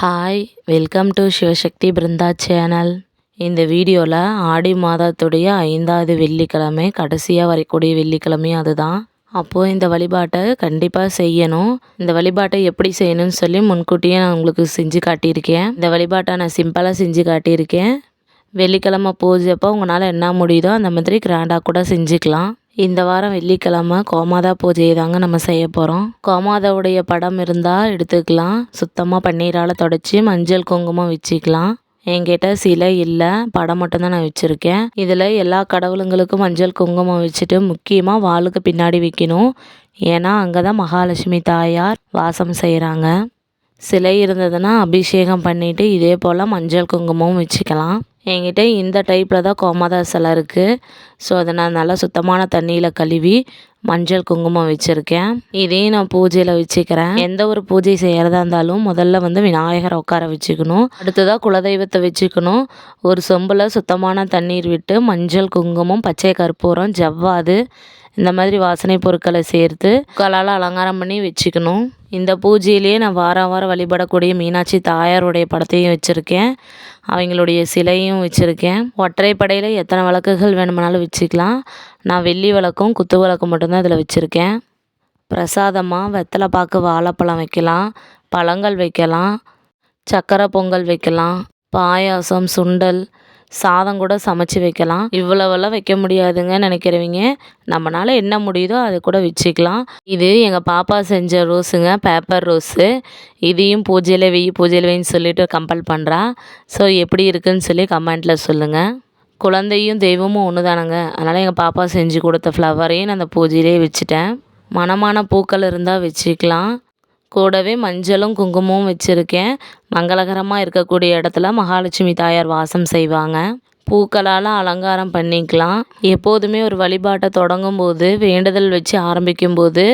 Hi welcome to Sivasakthi Brindha channel இந்த வீடியோவில் ஆடி மாதத்துடைய ஐந்தாவது வெள்ளிக்கிழமை கடைசியாக வரக்கூடிய வெள்ளிக்கிழமையும் அதுதான். அப்போது இந்த வழிபாட்டை கண்டிப்பாக செய்யணும். இந்த வழிபாட்டை எப்படி செய்யணும்னு சொல்லி முன்கூட்டியே நான் உங்களுக்கு செஞ்சு காட்டியிருக்கேன். இந்த வழிபாட்டை நான் சிம்பிளாக செஞ்சு காட்டியிருக்கேன். வெள்ளிக்கிழமை பூஜை அப்போ உங்களால் என்ன முடியுதோ அந்த மாதிரி கிராண்டாக கூட செஞ்சுக்கலாம். இந்த வாரம் வெள்ளிக்கிழமை கோமாதா பூஜையை தாங்க நம்ம செய்ய போகிறோம் கோமாதாவுடைய படம் இருந்தால் எடுத்துக்கலாம். சுத்தமாக பன்னீரால் தொடச்சி மஞ்சள் குங்குமம் வச்சுக்கலாம். என்கிட்ட சிலை இல்லை படம் மட்டும்தான் நான் வச்சுருக்கேன். இதில் எல்லா கடவுளுங்களுக்கும் மஞ்சள் குங்குமம் வச்சுட்டு முக்கியமாக வாளுக்கு பின்னாடி வைக்கணும். ஏன்னா அங்கே தான் மகாலட்சுமி தாயார் வாசம் செய்கிறாங்க சிலை இருந்ததுன்னா அபிஷேகம் பண்ணிவிட்டு இதே போல் மஞ்சள் குங்குமம் வச்சுக்கலாம். என்கிட்ட இந்த டைப்பில் தான் கோமாதா சிலை இருக்குது ஸோ அதை நான் நல்லா சுத்தமான தண்ணியில் கழுவி மஞ்சள் குங்குமம் வச்சுருக்கேன். இதையும் நான் பூஜையில் வச்சுக்கிறேன். எந்த ஒரு பூஜை செய்கிறதா இருந்தாலும் முதல்ல வந்து விநாயகரை உட்கார வச்சுக்கணும். அடுத்ததாக குலதெய்வத்தை வச்சுக்கணும். ஒரு சொம்பில் சுத்தமான தண்ணீர் விட்டு மஞ்சள் குங்குமம் பச்சை கற்பூரம் ஜவ்வாது இந்த மாதிரி வாசனை பொருட்களை சேர்த்து கலால் அலங்காரம் பண்ணி வச்சுக்கணும். இந்த பூஜையிலேயே நான் வாரம் வாரம் வழிபடக்கூடிய மீனாட்சி தாயாருடைய படத்தையும் வச்சுருக்கேன். அவங்களுடைய சிலையும் வச்சுருக்கேன். ஒற்றைப்படையில் எத்தனை விளக்குகள் வேணுமானாலும் வச்சுக்கலாம். நான் வெள்ளி விளக்கும் குத்து விளக்கு மட்டும்தான் இதில் வச்சுருக்கேன். பிரசாதமாக வெத்தலை பாக்கு வாழைப்பழம் வைக்கலாம் பழங்கள் வைக்கலாம் சக்கரை பொங்கல் வைக்கலாம் பாயாசம் சுண்டல் சாதம் கூட சமைச்சி வைக்கலாம். இவ்வளவெல்லாம் வைக்க முடியாதுங்க நினைக்கிறவங்க நம்மளால் என்ன முடியுதோ அது கூட வச்சுக்கலாம். இது எங்கள் பாப்பா செஞ்ச ரோஸுங்க பேப்பர் ரோஸு. இதையும் பூஜையில் வெய் பூஜையில் வெயின்னு சொல்லிட்டு கம்பல் பண்ணுறா ஸோ எப்படி இருக்குன்னு சொல்லி கமெண்ட்டில் சொல்லுங்கள் குழந்தையும் தெய்வமும் ஒன்று தானங்க அதனால் எங்கள் பாப்பா செஞ்சு கொடுத்த ஃப்ளவரையும் நான் அந்த பூஜையிலே வச்சுட்டேன். மனமான பூக்கள் இருந்தால் வச்சுக்கலாம். கூடவே மஞ்சளும் குங்குமமும் வச்சுருக்கேன். மங்களகரமாக இருக்கக்கூடிய இடத்துல மகாலட்சுமி தாயார் வாசம் செய்வாங்க. பூக்களால் அலங்காரம் பண்ணிக்கலாம். எப்போதுமே ஒரு வழிபாட்டை தொடங்கும் போது வேண்டுதல் வச்சு ஆரம்பிக்கும் போது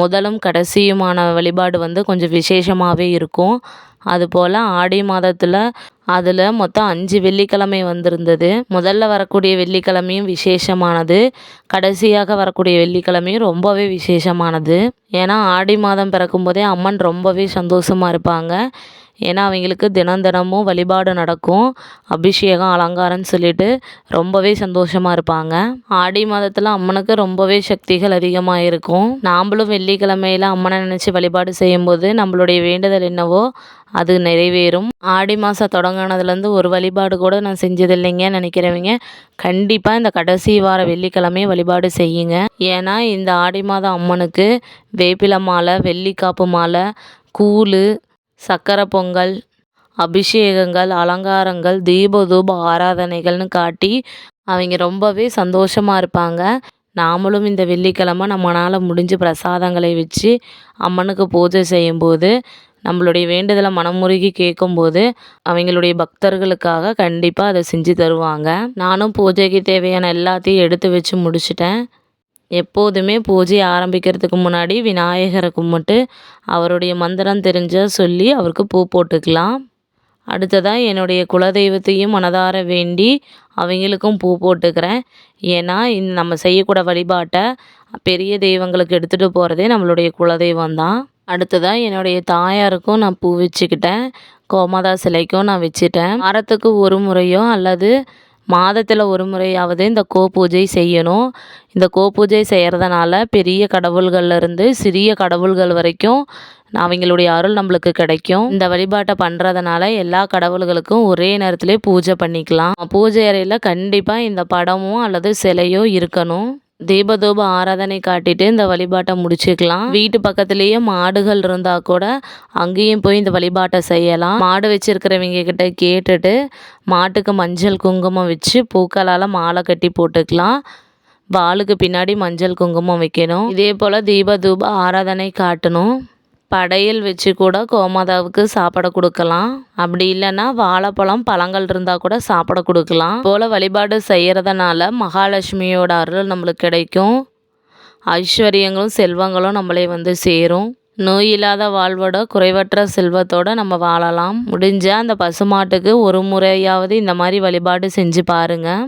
முதலும் கடைசியுமான வழிபாடு வந்து கொஞ்சம் விசேஷமாகவே இருக்கும். அதுபோல் ஆடி மாதத்தில் அதில் மொத்தம் அஞ்சு வெள்ளிக்கிழமை வந்திருந்தது. முதல்ல வரக்கூடிய வெள்ளிக்கிழமையும் விசேஷமானது. கடைசியாக வரக்கூடிய வெள்ளிக்கிழமையும் ரொம்பவே விசேஷமானது. ஏன்னா ஆடி மாதம் பிறக்கும் போதே அம்மன் ரொம்பவே சந்தோஷமாக இருப்பாங்க. ஏன்னா அவங்களுக்கு தினம் தினமும் வழிபாடு நடக்கும். அபிஷேகம் அலங்காரம்னு சொல்லிட்டு ரொம்பவே சந்தோஷமாக இருப்பாங்க. ஆடி மாதத்தில் அம்மனுக்கு ரொம்பவே சக்திகள் அதிகமாக இருக்கும் நாம்ளும் வெள்ளிக்கிழமையில் அம்மனை நினச்சி வழிபாடு செய்யும்போது நம்மளுடைய வேண்டுதல் என்னவோ அது நிறைவேறும். ஆடி மாதம் தொடங்கினதுலேருந்து ஒரு வழிபாடு கூட நான் செஞ்சதில்லைங்க நினைக்கிறவங்க. கண்டிப்பாக இந்த கடைசி வார வெள்ளிக்கிழமையை வழிபாடு செய்யுங்க. ஏன்னா இந்த ஆடி மாதம் அம்மனுக்கு வேப்பிலை மாலை வெள்ளிக்காப்பு மாலை கூழ் சக்கரை பொங்கல் அபிஷேகங்கள் அலங்காரங்கள் தீபதூப ஆராதனைகள்னு காட்டி அவங்க ரொம்பவே சந்தோஷமாக இருப்பாங்க. நாமளும் இந்த வெள்ளிக்கிழமை நம்மளால் முடிஞ்ச பிரசாதங்களை வச்சு அம்மனுக்கு பூஜை செய்யும்போது நம்மளுடைய வேண்டுதலை மனமுருகி கேட்கும்போது அவங்களுடைய பக்தர்களுக்காக கண்டிப்பாக அதை செஞ்சு தருவாங்க. நானும் பூஜைக்கு தேவையான எல்லாத்தையும் எடுத்து வச்சு முடிச்சிட்டேன். எப்போதுமே பூஜை ஆரம்பிக்கிறதுக்கு முன்னாடி விநாயகரை கும்பிட்டு அவருடைய மந்திரம் தெரிஞ்ச சொல்லி அவருக்கு பூ போட்டுக்கலாம். அடுத்ததாக என்னுடைய குலதெய்வத்தையும் மனதார வேண்டி அவங்களுக்கும் பூ போட்டுக்கிறேன். ஏன்னா நம்ம செய்யக்கூட வழிபாட்டை பெரிய தெய்வங்களுக்கு எடுத்துகிட்டு போகிறதே நம்மளுடைய குலதெய்வம் தான் அடுத்ததாக என்னுடைய தாயாருக்கும் நான் பூ வச்சுக்கிட்டேன். கோமாதா சிலைக்கும் நான் வச்சுட்டேன். வாரத்துக்கு ஒரு முறையோ அல்லது மாதத்தில் ஒரு முறையாவது இந்த கோ பூஜை செய்யணும். இந்த கோ பூஜை செய்கிறதுனால பெரிய கடவுள்கள்லேருந்து சிறிய கடவுள்கள் வரைக்கும் அவங்களுடைய அருள் நம்மளுக்கு கிடைக்கும். இந்த வழிபாட்டை பண்ணுறதுனால எல்லா கடவுள்களுக்கும் ஒரே நேரத்திலே பூஜை பண்ணிக்கலாம். பூஜை அறையில் கண்டிப்பாக இந்த படமும் அல்லது சிலையோ இருக்கணும். தீபதூப ஆராதனை காட்டிட்டு இந்த வழிபாட்டை முடிச்சுக்கலாம். வீட்டு பக்கத்துலேயே மாடுகள் இருந்தால் கூட அங்கேயும் போய் இந்த வழிபாட்டை செய்யலாம். மாடு வச்சுருக்கிறவங்க கிட்ட கேட்டுட்டு மாட்டுக்கு மஞ்சள் குங்குமம் வச்சு பூக்களால் மாலை கட்டி போட்டுக்கலாம். பாலுக்கு பின்னாடி மஞ்சள் குங்குமம் வைக்கணும். இதே போல் தீப தூப ஆராதனை காட்டணும். படையல் வச்சு கூட கோமாதாவுக்கு சாப்பிட கொடுக்கலாம். அப்படி இல்லைன்னா வாழைப்பழம் பழங்கள் இருந்தால் கூட சாப்பிட கொடுக்கலாம். போல் வழிபாடு செய்கிறதுனால மகாலட்சுமியோட அருள் நம்மளுக்கு கிடைக்கும். ஐஸ்வர்யங்களும் செல்வங்களும் நம்மளே வந்து சேரும். நோய் இல்லாத வாழ்வோட குறைவற்ற செல்வத்தோடு நம்ம வாழலாம். முடிஞ்ச அந்த பசுமாட்டுக்கு ஒரு முறையாவது இந்த மாதிரி வழிபாடு செஞ்சு பாருங்கள்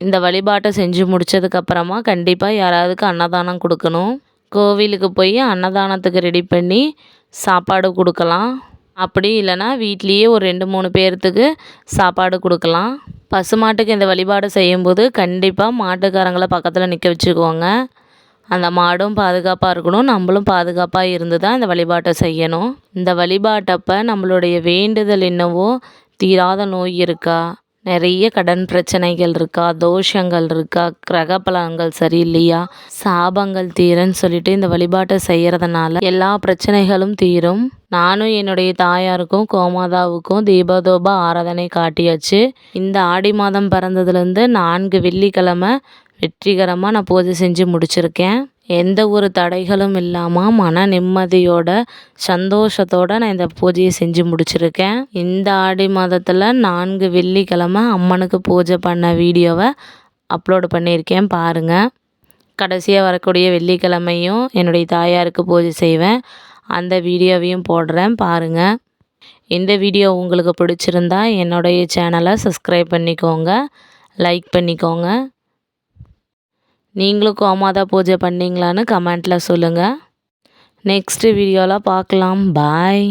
இந்த வழிபாட்டை செஞ்சு முடித்ததுக்கப்புறமா கண்டிப்பாக யாராவதுக்கு அன்னதானம் கொடுக்கணும். கோவிலுக்கு போய் அன்னதானத்துக்கு ரெடி பண்ணி சாப்பாடு கொடுக்கலாம். அப்படி இல்லைன்னா வீட்லேயே ஒரு ரெண்டு மூணு பேர்த்துக்கு சாப்பாடு கொடுக்கலாம். பசுமாட்டுக்கு இந்த வழிபாடு செய்யும்போது கண்டிப்பாக மாட்டுக்காரங்களை பக்கத்தில் நிற்க வச்சுக்குவோங்க. அந்த மாடும் பாதுகாப்பாக இருக்கணும் நம்மளும் பாதுகாப்பாக இருந்து தான் இந்த வழிபாட்டை செய்யணும். இந்த வழிபாட்டப்போ நம்மளுடைய வேண்டுதல் என்னவோ தீராத நோய் இருக்கா? நிறைய கடன் பிரச்சனைகள் இருக்கா? தோஷங்கள் இருக்கா? கிரக பலன்கள் சரியில்லையா? சாபங்கள் தீரன்னு சொல்லிட்டு இந்த வழிபாட்டை செய்கிறதுனால எல்லா பிரச்சனைகளும் தீரும். நானும் என்னுடைய தாயாருக்கும் கோமாதாவுக்கும் தீபதோப ஆராதனை காட்டியாச்சு. இந்த ஆடி மாதம் பிறந்ததுலேருந்து நான்கு வெள்ளிக்கிழமை வெற்றிகரமாக நான் பூஜை செஞ்சு முடிச்சிருக்கேன். எந்த ஒரு தடைகளும் இல்லாமல் மன நிம்மதியோட சந்தோஷத்தோடு நான் இந்த பூஜையை செஞ்சு முடிச்சிருக்கேன். இந்த ஆடி மாதத்தில் நான்கு வெள்ளிக்கிழமை அம்மனுக்கு பூஜை பண்ண வீடியோவை அப்லோடு பண்ணியிருக்கேன் பாருங்கள் கடைசியாக வரக்கூடிய வெள்ளிக்கிழமையும் என்னுடைய தாயாருக்கு பூஜை செய்வேன். அந்த வீடியோவையும் போடுறேன் பாருங்கள் இந்த வீடியோ உங்களுக்கு பிடிச்சிருந்தா என்னுடைய சேனலை சப்ஸ்கிரைப் பண்ணிக்கோங்க லைக் பண்ணிக்கோங்க. நீங்களும் கோமாதா பூஜை பண்ணிங்களான்னு கமெண்ட்டில் சொல்லுங்கள் நெக்ஸ்ட்டு வீடியோவில் பார்க்கலாம். பாய்